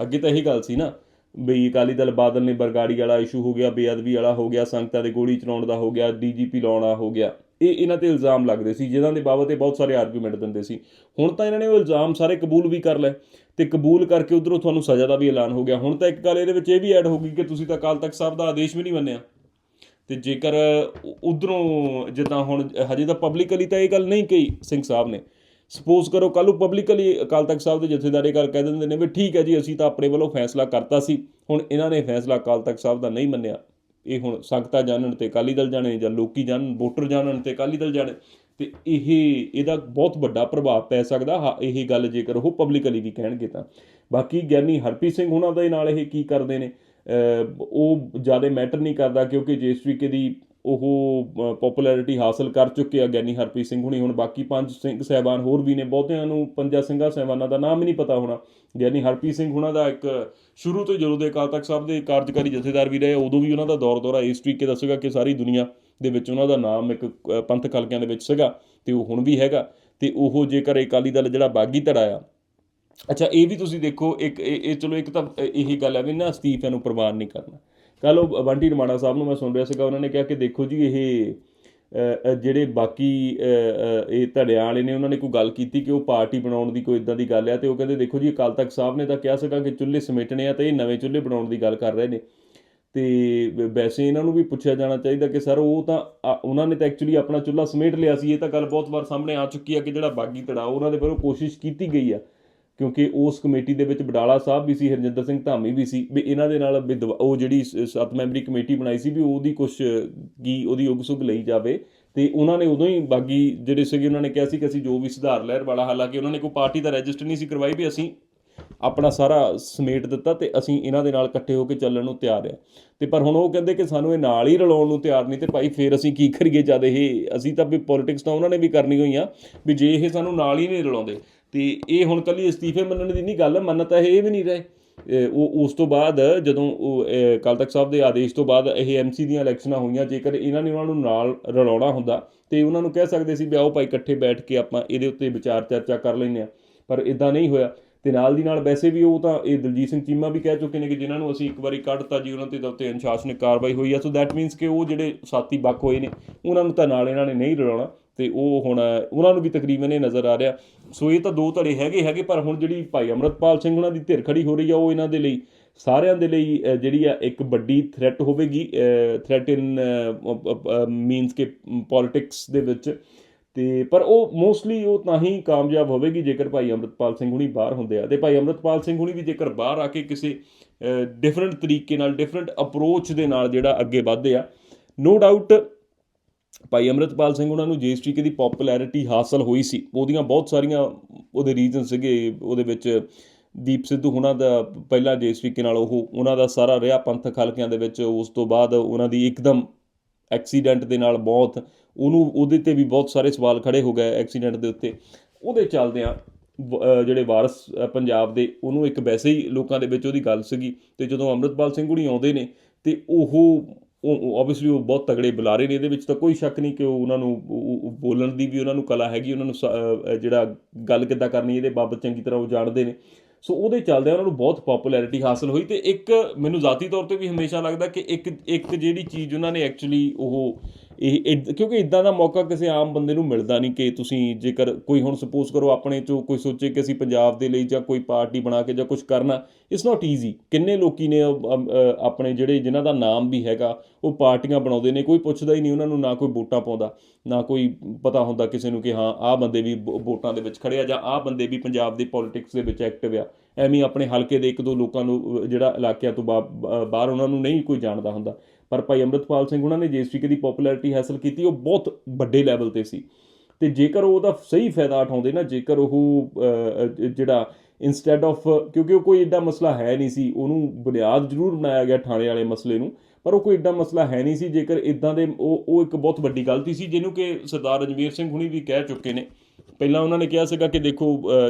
ਅੱਗੇ ਤਾਂ ਇਹੀ ਗੱਲ ਸੀ ਨਾ, ਬਈ ਅਕਾਲੀ ਦਲ ਬਾਦਲ ਨੇ ਬਰਗਾੜੀ ਵਾਲਾ ਇਸ਼ੂ ਹੋ ਗਿਆ, ਬੇਅਦਬੀ ਵਾਲਾ ਹੋ ਗਿਆ, ਸੰਗਤਾਂ ਦੇ ਗੋਲੀ ਚਲਾਉਣ ਦਾ ਹੋ ਗਿਆ, ਡੀਜੀਪੀ ਲਾਉਣਾ ਹੋ ਗਿਆ। ਇਹ ਇਹਨਾਂ ਤੇ ਇਲਜ਼ਾਮ ਲੱਗਦੇ ਸੀ ਜਿਨ੍ਹਾਂ ਦੇ ਬਾਬਤ ਇਹ ਬਹੁਤ ਸਾਰੇ ਆਰਗੂਮੈਂਟ ਦਿੰਦੇ ਸੀ। ਹੁਣ ਤਾਂ ਇਹਨਾਂ ਨੇ ਉਹ ਇਲਜ਼ਾਮ ਸਾਰੇ ਕਬੂਲ ਵੀ ਕਰ ਲਏ ਤੇ ਕਬੂਲ ਕਰਕੇ ਉਧਰੋਂ ਤੁਹਾਨੂੰ ਸਜ਼ਾ ਦਾ ਵੀ ਐਲਾਨ ਹੋ ਗਿਆ। ਹੁਣ ਤਾਂ ਇੱਕ ਗੱਲ ਇਹਦੇ ਵਿੱਚ ਇਹ ਵੀ ਐਡ ਹੋ ਗਈ ਕਿ ਤੁਸੀਂ ਤਾਂ ਅਕਾਲ ਤਖਤ ਸਾਹਿਬ ਦਾ ਆਦੇਸ਼ ਵੀ ਨਹੀਂ ਮੰਨਿਆ। ਤੇ ਜੇਕਰ ਉਧਰੋਂ ਜਿੱਦਾਂ ਹੁਣ ਹਜੇ ਤਾਂ ਪਬਲਿਕਲੀ ਤਾਂ ਇਹ ਗੱਲ ਨਹੀਂ ਕਹੀ ਸਿੰਘ ਸਾਹਿਬ ਨੇ। ਸਪੋਜ਼ ਕਰੋ ਕੱਲ ਨੂੰ ਪਬਲਿਕਲੀ ਅਕਾਲ ਤਖਤ ਸਾਹਿਬ ਦੇ ਜਥੇਦਾਰ ਇਹ ਗੱਲ ਕਹਿ ਦਿੰਦੇ ਨੇ ਵੀ ਠੀਕ ਹੈ ਜੀ, ਅਸੀਂ ਤਾਂ ਆਪਣੇ ਵੱਲੋਂ ਫੈਸਲਾ ਕਰਤਾ ਸੀ। ਹੁਣ ਇਹਨਾਂ ਨੇ ਫੈਸਲਾ ਅਕਾਲ ਤਖਤ ਸਾਹਿਬ ਦਾ ਨਹੀਂ ਮੰਨਿਆ। ਇਹ ਹੁਣ ਸੰਗਤਾਂ ਜਾਣਨ ਤੇ ਅਕਾਲੀ ਦਲ ਜਾਣੇ ਜਾਂ ਲੋਕੀ ਜਾਣਨ, ਵੋਟਰ ਜਾਣਨ ਤੇ ਅਕਾਲੀ ਦਲ ਜਾਣੇ, ਤੇ ਇਹ, ਇਹਦਾ ਬਹੁਤ ਵੱਡਾ ਪ੍ਰਭਾਵ ਪੈ ਸਕਦਾ, ਹਾਂ, ਇਹ ਗੱਲ ਜੇਕਰ ਉਹ ਪਬਲਿਕਲੀ ਵੀ ਕਹਿਣਗੇ ਤਾਂ। ਬਾਕੀ ਗਿਆਨੀ ਹਰਪ੍ਰੀਤ ਸਿੰਘ ਉਹਨਾਂ ਦੇ ਨਾਲ ਇਹ ਕੀ ਕਰਦੇ ਨੇ? ਉਹ ਜ਼ਿਆਦਾ ਮੈਟਰ ਨਹੀਂ ਕਰਦਾ ਕਿਉਂਕਿ ਜਿਸ ਤਰੀਕੇ ਦੀ ਉਹ ਪਪੂਲੈਰਿਟੀ ਹਾਸਲ ਕਰ ਚੁੱਕੇ ਆ ਗਿਆਨੀ ਹਰਪ੍ਰੀਤ ਸਿੰਘ ਹੁਣੀ। ਹੁਣ ਬਾਕੀ ਪੰਜ ਸਿੰਘ ਸਹਿਬਾਨ ਹੋਰ ਵੀ ਨੇ। ਬਹੁਤਿਆਂ ਨੂੰ ਪੰਜਾਂ ਸਿੰਘਾਂ ਸਹਿਬਾਨਾਂ ਦਾ ਨਾਮ ਹੀ ਨਹੀਂ ਪਤਾ ਹੋਣਾ। ਗਿਆਨੀ ਹਰਪ੍ਰੀਤ ਸਿੰਘ ਹੁਣਾਂ ਦਾ ਇੱਕ ਸ਼ੁਰੂ ਤੋਂ ਹੀ ਜਦੋਂ ਦੇ ਅਕਾਲ ਤਖਤ ਸਾਹਿਬ ਦੇ ਕਾਰਜਕਾਰੀ ਜਥੇਦਾਰ ਵੀ ਰਹੇ, ਉਦੋਂ ਵੀ ਉਹਨਾਂ ਦਾ ਦੌਰ ਦੌਰਾ ਇਸ ਤਰੀਕੇ ਦਾ ਸੀਗਾ ਕਿ ਸਾਰੀ ਦੁਨੀਆ ਦੇ ਵਿੱਚ ਉਹਨਾਂ ਦਾ ਨਾਮ ਇੱਕ ਪੰਥ ਪੰਥਕ ਦੇ ਵਿੱਚ ਸੀਗਾ ਤੇ ਉਹ ਹੁਣ ਵੀ ਹੈਗਾ। ਤੇ ਉਹ ਜੇਕਰ ਅਕਾਲੀ ਦਲ ਜਿਹੜਾ ਬਾਗੀ ਧੜਾ ਆ, ਅੱਛਾ, ਇਹ ਵੀ ਤੁਸੀਂ ਦੇਖੋ, ਇੱਕ, ਇਹ ਚਲੋ ਇੱਕ ਤਾਂ ਇਹੀ ਗੱਲ ਹੈ ਵੀ ਨਾ ਅਸਤੀਫਿਆਂ ਨੂੰ ਪ੍ਰਵਾਨ ਨਹੀਂ ਕਰਨਾ। ਕੱਲ ਉਹ ਬੰਟੀ ਰਮਾਣਾ ਸਾਹਿਬ ਨੂੰ ਮੈਂ ਸੁਣ ਰਿਹਾ ਸੀਗਾ, ਉਹਨਾਂ ਨੇ ਕਿਹਾ ਕਿ ਦੇਖੋ ਜੀ, ਇਹ ਜਿਹੜੇ ਬਾਕੀ ਇਹ ਧੜਿਆਂ ਵਾਲੇ ਨੇ, ਉਹਨਾਂ ਨੇ ਕੋਈ ਗੱਲ ਕੀਤੀ ਕਿ ਉਹ ਪਾਰਟੀ ਬਣਾਉਣ ਦੀ ਕੋਈ ਇਦਾਂ ਦੀ ਗੱਲ ਹੈ ਤੇ ਉਹ ਕਹਿੰਦੇ ਦੇਖੋ ਜੀ, ਅਕਾਲ ਤਖਤ ਸਾਹਿਬ ਨੇ ਤਾਂ ਕਿਹਾ ਸੀਗਾ ਕਿ ਚੁੱਲ੍ਹੇ ਸਮੇਟਣੇ ਆ ਤੇ ਇਹ ਨਵੇਂ ਚੁੱਲ੍ਹੇ ਬਣਾਉਣ ਦੀ ਗੱਲ ਕਰ ਰਹੇ ਨੇ। ਤੇ ਵੈਸੇ ਇਹਨਾਂ ਨੂੰ ਵੀ ਪੁੱਛਿਆ ਜਾਣਾ ਚਾਹੀਦਾ ਕਿ ਸਰ ਉਹ ਤਾਂ ਆ- ਉਹਨਾਂ ਨੇ ਤਾਂ ਐਕਚੁਅਲੀ ਆਪਣਾ ਚੁੱਲ੍ਹਾ ਸਮੇਟ ਲਿਆ ਸੀ, ਇਹ ਤਾਂ ਗੱਲ ਬਹੁਤ ਵਾਰ ਸਾਹਮਣੇ ਆ ਚੁੱਕੀ ਆ ਕਿ ਜਿਹੜਾ ਬਾਗੀ ਧੜਾ, ਉਹਨਾਂ ਦੇ ਵੱਲੋਂ ਕੋਸ਼ਿਸ਼ ਕੀਤੀ ਗਈ ਆ। ਕਿਉਂਕਿ ਉਸ ਕਮੇਟੀ ਦੇ ਵਿੱਚ ਬਡਾਲਾ ਸਾਹਿਬ ਵੀ ਸੀ, ਹਰਜਿੰਦਰ ਸਿੰਘ ਧਾਮੀ ਵੀ ਸੀ, ਵੀ ਇਹਨਾਂ ਦੇ ਨਾਲ ਵੀ ਦਵਾ- ਉਹ ਜਿਹੜੀ ਸ- ਸੱਤ ਮੈਂਬਰੀ ਕਮੇਟੀ ਬਣਾਈ ਸੀ ਵੀ ਉਹਦੀ ਕੁਝ ਕੀ ਉਹਦੀ ਉਗ ਸੁਗ ਲਈ ਜਾਵੇ ਤੇ ਉਹਨਾਂ ਨੇ ਉਦੋਂ ਹੀ ਬਾਗੀ ਜਿਹੜੇ ਸੀਗੇ ਉਹਨਾਂ ਨੇ ਕਿਹਾ ਸੀ ਕਿ ਅਸੀਂ ਜੋ ਵੀ ਸੁਧਾਰ ਲਹਿਰ ਵਾਲਾ ਹਾਲਾਂਕਿ ਉਹਨਾਂ ਨੇ ਕੋਈ ਪਾਰਟੀ ਦਾ ਰਜਿਸਟਰ ਨਹੀਂ ਸੀ ਕਰਵਾਈ ਵੀ ਅਸੀਂ ਆਪਣਾ ਸਾਰਾ ਸਮੇਟ ਦਿੱਤਾ ਤੇ ਅਸੀਂ ਇਹਨਾਂ ਦੇ ਨਾਲ ਇਕੱਠੇ ਹੋ ਕੇ ਚੱਲਣ ਨੂੰ ਤਿਆਰ ਆ। ਤੇ ਪਰ ਹੁਣ ਉਹ ਕਹਿੰਦੇ ਕਿ ਸਾਨੂੰ ਇਹ ਨਾਲ ਹੀ ਰਲਾਉਣ ਨੂੰ ਤਿਆਰ ਨਹੀਂ ਤੇ ਭਾਈ ਫੇਰ ਅਸੀਂ ਕੀ ਕਰੀਏ ਜਦ ਇਹ ਅਸੀਂ ਤਾਂ ਵੀ ਪੋਲਿਟਿਕਸ ਤਾਂ ਉਹਨਾਂ ਨੇ ਵੀ ਕਰਨੀ ਹੋਈ ਆ ਵੀ ਜੇ ਇਹ ਸਾਨੂੰ ਨਾਲ ਹੀ ਨਹੀਂ ਰਲਾਉਂਦੇ ਤੇ ਇਹ ਹੁਣ ਕੱਲੀ ਅਸਤੀਫੇ ਮੰਨਣ ਦੀ ਨਹੀਂ ਗੱਲ, ਮੰਨ ਤਾਂ ਇਹ ਵੀ ਨਹੀਂ ਰਹੇ। ਉਹ, ਉਸ ਤੋਂ ਬਾਅਦ ਜਦੋਂ ਉਹ ਅਹ ਅਕਾਲ ਤਖਤ ਸਾਹਿਬ ਦੇ ਆਦੇਸ਼ ਤੋਂ ਬਾਅਦ ਇਹ ਐਮਸੀ ਦੀਆਂ ਇਲੈਕਸ਼ਨਾਂ ਹੋਈਆਂ, ਜੇਕਰ ਇਹਨਾਂ ਨੇ ਉਹਨਾਂ ਨੂੰ ਨਾਲ ਰਲਾਉਣਾ ਹੁੰਦਾ, ਤੇ ਉਹਨਾਂ ਨੂੰ ਕਹਿ ਸਕਦੇ ਸੀ ਵੀ ਆਓ ਭਾਈ ਇਕੱਠੇ ਬੈਠ ਕੇ ਆਪਾਂ ਇਹਦੇ ਉੱਤੇ ਵਿਚਾਰ ਚਰਚਾ ਕਰ ਲੈਂਦੇ ਆ ਪਰ ਇਦਾਂ ਨਹੀਂ ਹੋਇਆ। ਤੇ ਨਾਲ ਦੀ ਨਾਲ ਵੈਸੇ ਵੀ ਉਹ ਤਾਂ, ਇਹ ਦਲਜੀਤ ਸਿੰਘ ਚੀਮਾ ਵੀ ਕਹਿ ਚੁੱਕੇ ਨੇ ਕਿ ਜਿਨ੍ਹਾਂ ਨੂੰ ਅਸੀਂ ਇੱਕ ਵਾਰੀ ਕੱਢਤਾ ਜੀ, ਉਹਨਾਂ ਤੇ ਤਾਂ ਉੱਤੇ ਅਨੁਸ਼ਾਸਨਿਕ ਕਾਰਵਾਈ ਹੋਈ ਆ। ਸੋ ਦੈਟ ਮੀਨਸ ਕਿ ਉਹ ਜਿਹੜੇ ਸਾਥੀ ਬੱਕ ਹੋਏ ਨੇ, ਉਹਨਾਂ ਨੂੰ ਤਾਂ ਨਾਲ ਇਹਨਾਂ ਨੇ ਨਹੀਂ ਰਲਾਉਣਾ। ਤੇ ਉਹ ਹੁਣ, ਉਹਨਾਂ ਨੂੰ ਵੀ ਤਕਰੀਬਨ ਇਹ ਨਜ਼ਰ ਆ ਰਿਹਾ। ਸੋ ਇਹ ਤਾਂ ਦੋ ਧੜੇ ਹੈਗੇ ਹੈਗੇ, ਪਰ ਹੁਣ ਜਿਹੜੀ ਭਾਈ ਅਮਰਤਪਾਲ ਸਿੰਘ ਉਹਨਾਂ ਦੀ ਧਿਰ ਖੜੀ ਹੋ ਰਹੀ ਆ, ਉਹ ਇਹਨਾਂ ਦੇ ਲਈ, ਸਾਰਿਆਂ ਦੇ ਲਈ ਜਿਹੜੀ ਆ ਇੱਕ ਵੱਡੀ ਥ੍ਰੈਟ ਹੋਵੇਗੀ ਥ੍ਰੈਟ ਇਨ ਮੀਨਸ ਕਿ ਪੋਲਿਟਿਕਸ ਦੇ ਵਿੱਚ। ਤੇ, ਪਰ ਉਹ ਮੋਸਟਲੀ ਉਹ ਤਾਂ ਹੀ ਕਾਮਯਾਬ ਹੋਵੇਗੀ ਜੇਕਰ ਭਾਈ ਅਮਰਤਪਾਲ ਸਿੰਘ ਹੁਣੀ ਬਾਹਰ ਹੁੰਦੇ ਆ। ਤੇ ਭਾਈ ਅਮਰਤਪਾਲ ਸਿੰਘ ਹੁਣੀ ਵੀ ਜੇਕਰ ਬਾਹਰ ਆ ਕੇ ਕਿਸੇ ਡਿਫਰੈਂਟ ਤਰੀਕੇ ਨਾਲ ਡਿਫਰੈਂਟ ਅਪਰੋਚ ਦੇ ਨਾਲ ਜਿਹੜਾ ਅੱਗੇ ਵਧਦੇ ਆ ਨੋ ਡਾਊਟ ਭਾਈ ਅਮਰਤਪਾਲ ਸਿੰਘ ਉਹਨਾਂ ਨੂੰ ਜਿਸ ਤਰੀਕੇ ਦੀ ਪਪੂਲੈਰਿਟੀ ਹਾਸਲ ਹੋਈ ਸੀ। ਉਹਦੀਆਂ ਬਹੁਤ ਸਾਰੀਆਂ ਉਹਦੇ ਰੀਜ਼ਨ ਸੀਗੇ, ਉਹਦੇ ਵਿੱਚ ਦੀਪ ਸਿੱਧੂ ਉਹਨਾਂ ਦਾ ਪਹਿਲਾਂ ਜਿਸ ਤਰੀਕੇ ਨਾਲ ਉਹ, ਉਹਨਾਂ ਦਾ ਸਾਰਾ ਰਿਹਾ ਪੰਥਕ ਹਲਕਿਆਂ ਦੇ ਵਿੱਚ। ਉਸ ਤੋਂ ਬਾਅਦ ਉਹਨਾਂ ਦੀ ਇੱਕਦਮ ਐਕਸੀਡੈਂਟ ਦੇ ਨਾਲ ਮੌਤ, ਉਹਨੂੰ, ਉਹਦੇ ਤੇ ਵੀ ਬਹੁਤ ਸਾਰੇ ਸਵਾਲ ਖੜੇ ਹੋ ਗਏ ਐਕਸੀਡੈਂਟ ਦੇ ਉੱਤੇ। ਉਹਦੇ ਚੱਲਦਿਆਂ, ਵ- ਜਿਹੜੇ ਵਾਰਸ ਪੰਜਾਬ ਦੇ, ਉਹਨੂੰ ਇੱਕ ਵੈਸੇ ਹੀ ਲੋਕਾਂ ਦੇ ਵਿੱਚ ਉਹਦੀ ਗੱਲ ਸੀਗੀ ਤੇ ਜਦੋਂ ਅੰਮ੍ਰਿਤਪਾਲ ਸਿੰਘ ਹੁਣੀ ਆਉਂਦੇ ਨੇ ਤੇ ਉਹ ਉਹ ਆਬਵੀਅਸਲੀ ਉਹ ਬਹੁਤ ਤਗੜੇ ਬੁਲਾਰੇ ਨੇ, ਇਹਦੇ ਵਿੱਚ ਤਾਂ ਕੋਈ ਸ਼ੱਕ ਨਹੀਂ ਕਿ ਉਹ ਉਹਨਾਂ ਨੂੰ ਬੋਲਣ ਦੀ ਵੀ ਉਹਨਾਂ ਨੂੰ ਕਲਾ ਹੈਗੀ, ਉਹਨਾਂ ਨੂੰ ਸ- ਜਿਹੜਾ ਗੱਲ ਕਿੱਦਾਂ ਕਰਨੀ, ਇਹਦੇ ਬਾਬਤ ਚੰਗੀ ਤਰ੍ਹਾਂ ਉਹ ਜਾਣਦੇ ਨੇ। ਸੋ ਉਹਦੇ ਚੱਲਦੇ ਉਹਨਾਂ ਨੂੰ ਬਹੁਤ ਪਪੂਲੈਰਿਟੀ ਹਾਸਲ ਹੋਈ ਤੇ ਇੱਕ ਮੈਨੂੰ ਜ਼ਾਤੀ ਤੌਰ ਤੇ ਵੀ ਹਮੇਸ਼ਾ ਲੱਗਦਾ ਕਿ ਇੱਕ ਇੱਕ ਜਿਹੜੀ ਚੀਜ਼ ਉਹਨਾਂ ਨੇ ਐਕਚੁਅਲੀ ਉਹ ਇਹ ਇਦ- ਕਿਉਂਕਿ ਇਦਾਂ ਦਾ ਮੌਕਾ ਕਿਸੇ ਆਮ ਬੰਦੇ ਨੂੰ ਮਿਲਦਾ ਨਹੀਂ ਕਿ ਤੁਸੀਂ ਜੇਕਰ ਕੋਈ ਹੁਣ ਸਪੋਜ਼ ਕਰੋ ਆਪਣੇ ਚੋਂ ਕੋਈ ਸੋਚੇ ਕਿ ਅਸੀਂ ਪੰਜਾਬ ਦੇ ਲਈ ਜਾਂ ਕੋਈ ਪਾਰਟੀ ਬਣਾ ਕੇ ਜਾਂ ਕੁਝ ਕਰਨਾ ਇਟਸ ਨਾਟ ਈਜ਼ੀ ਕਿੰਨੇ ਲੋਕੀ ਨੇ ਆਪਣੇ ਜਿਹੜੇ ਜਿਨ੍ਹਾਂ ਦਾ ਨਾਮ ਵੀ ਹੈਗਾ, ਉਹ ਪਾਰਟੀਆਂ ਬਣਾਉਂਦੇ ਨੇ, ਕੋਈ ਪੁੱਛਦਾ ਹੀ ਨਹੀਂ ਉਹਨਾਂ ਨੂੰ, ਨਾ ਕੋਈ ਵੋਟਾਂ ਪਾਉਂਦਾ, ਨਾ ਕੋਈ ਪਤਾ ਹੁੰਦਾ ਕਿਸੇ ਨੂੰ ਕਿ ਹਾਂ, ਆਹ ਬੰਦੇ ਵੀ ਵੋਟਾਂ ਦੇ ਵਿੱਚ ਖੜੇ ਆ ਜਾਂ ਆਹ ਬੰਦੇ ਵੀ ਪੰਜਾਬ ਦੇ ਪੋਲਿਟਿਕਸ ਦੇ ਵਿੱਚ ਐਕਟਿਵ ਆ। ਐਵੇਂ ਆਪਣੇ ਹਲਕੇ ਦੇ ਇੱਕ ਦੋ ਲੋਕਾਂ ਨੂੰ ਜਿਹੜਾ ਇਲਾਕਿਆਂ ਤੋਂ ਬਾ- ਬਾਹਰ ਉਹਨਾਂ ਨੂੰ ਨਹੀਂ ਕੋਈ ਜਾਣਦਾ ਹੁੰਦਾ। ਪਰ ਭਾਈ ਅੰਮ੍ਰਿਤਪਾਲ ਸਿੰਘ ਉਹਨਾਂ ਨੇ ਜਿਸ ਤਰੀਕੇ ਦੀ ਪਪੂਲੈਰਿਟੀ ਹਾਸਲ ਕੀਤੀ, ਉਹ ਬਹੁਤ ਵੱਡੇ ਲੈਵਲ ਤੇ ਸੀ। ਤੇ ਜੇਕਰ ਉਹ ਉਹਦਾ ਸਹੀ ਫਾਇਦਾ ਉਠਾਉਂਦੇ ਨਾ, ਜੇਕਰ ਉਹ ਜਿਹੜਾ ਇਨਸਟੈਡ ਆਫ ਕਿਉਂਕਿ ਉਹ ਕੋਈ ਏਡਾ ਮਸਲਾ ਹੈ ਨਹੀਂ ਸੀ, ਉਹਨੂੰ ਬੁਨਿਆਦ ਜ਼ਰੂਰ ਬਣਾਇਆ ਗਿਆ ਥਾਣੇ ਵਾਲੇ ਮਸਲੇ ਨੂੰ, ਪਰ ਉਹ ਕੋਈ ਏਡਾ ਮਸਲਾ ਹੈ ਨਹੀਂ ਸੀ, ਜੇਕਰ ਇਦਾਂ ਦੇ ਉਹ ਉਹ ਇੱਕ ਬਹੁਤ ਵੱਡੀ ਗਲਤੀ ਸੀ, ਜਿਹਨੂੰ ਕਿ ਸਰਦਾਰ ਰਣਵੀਰ ਸਿੰਘ ਹੁਣੀ ਵੀ ਕਹਿ ਚੁੱਕੇ ਨੇ। ਪਹਿਲਾਂ ਉਹਨਾਂ ਨੇ ਕਿਹਾ ਸੀਗਾ ਕਿ ਦੇਖੋ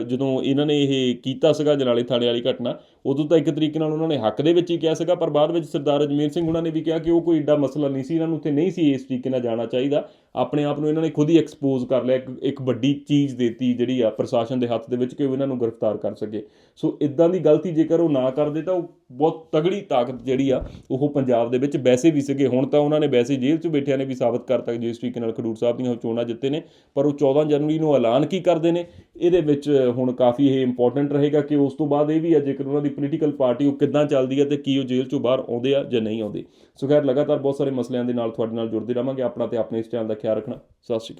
ਜਦੋਂ ਇਹਨਾਂ ਨੇ ਇਹ ਕੀਤਾ ਸੀਗਾ ਜਲਾਲੇ ਥਾਣੇ ਵਾਲੀ ਘਟਨਾ ਉਦੋਂ ਤਾਂ ਇੱਕ ਤਰੀਕੇ ਨਾਲ ਉਹਨਾਂ ਨੇ ਹੱਕ ਦੇ ਵਿੱਚ ਹੀ ਕਿਹਾ ਸੀਗਾ, ਪਰ ਬਾਅਦ ਵਿੱਚ ਸਰਦਾਰ ਅਜਮੇਰ ਸਿੰਘ ਉਹਨਾਂ ਨੇ ਵੀ ਕਿਹਾ ਕਿ ਉਹ ਕੋਈ ਏਡਾ ਮਸਲਾ ਨਹੀਂ ਸੀ, ਇਹਨਾਂ ਨੂੰ ਉੱਥੇ ਨਹੀਂ ਸੀ ਇਸ ਤਰੀਕੇ ਨਾਲ ਜਾਣਾ ਚਾਹੀਦਾ। ਆਪਣੇ ਆਪ ਨੂੰ ਇਹਨਾਂ ਨੇ ਖੁਦ ਹੀ ਐਕਸਪੋਜ਼ ਕਰ ਲਿਆ, ਇੱਕ ਇੱਕ ਵੱਡੀ ਚੀਜ਼ ਦੇਤੀ ਜਿਹੜੀ ਆ ਪ੍ਰਸ਼ਾਸਨ ਦੇ ਹੱਥ ਦੇ ਵਿੱਚ ਕਿ ਉਹ ਇਹਨਾਂ ਨੂੰ ਗ੍ਰਿਫਤਾਰ ਕਰ ਸਕੇ। ਸੋ ਇਦਾਂ ਦੀ ਗਲਤੀ ਜੇਕਰ ਉਹ ਨਾ ਕਰਦੇ ਤਾਂ ਉਹ ਬਹੁਤ ਤਗੜੀ ਤਾਕਤ ਜਿਹੜੀ ਆ, ਉਹ ਪੰਜਾਬ ਦੇ ਵਿੱਚ ਵੈਸੇ ਵੀ ਸੀਗੇ। ਹੁਣ ਤਾਂ ਉਹਨਾਂ ਨੇ ਵੈਸੇ ਜੇਲ੍ਹ 'ਚ ਬੈਠਿਆਂ ਨੇ ਵੀ ਸਾਬਤ ਕਰਤਾ ਜਿਸ ਤਰੀਕੇ ਨਾਲ ਖਡੂਰ ਸਾਹਿਬ ਦੀਆਂ ਚੋਣਾਂ ਜਿੱਤੇ ਨੇ, ਪਰ ਉਹ 14 ਜਨਵਰੀ ਨੂੰ ਐਲਾਨ ਕੀ ਕਰਦੇ ਨੇ, ਇਹਦੇ ਵਿੱਚ ਹੁਣ ਕਾਫੀ ਇਹ ਇੰਪੋਰਟੈਂਟ ਰਹੇਗਾ ਕਿ ਉਸ ਤੋਂ ਬਾਅਦ ਇਹ ਵੀ ਆ, ਜੇਕਰ ਉਹਨਾਂ ਦੀ ਦੀ ਪੋਲੀਟੀਕਲ ਪਾਰਟੀ ਉਹ ਕਿੱਦਾਂ ਚੱਲਦੀ ਹੈ ਤੇ ਕੀ ਉਹ ਜੇਲ੍ਹ 'ਚੋਂ ਬਾਹਰ ਆਉਂਦੇ ਆ ਜਾਂ ਨਹੀਂ ਆਉਂਦੇ। ਸੋ ਖੈਰ, ਲਗਾਤਾਰ ਬਹੁਤ ਸਾਰੇ ਮਸਲਿਆਂ ਦੇ ਨਾਲ ਤੁਹਾਡੇ ਨਾਲ ਜੁੜਦੇ ਰਹਾਂਗੇ। ਆਪਣਾ ਤੇ ਆਪਣੇ ਇਸ ਚੈਨਲ ਦਾ ਖਿਆਲ ਰੱਖਣਾ। ਸਤਿ ਸ਼੍ਰੀ ਅਕਾਲ।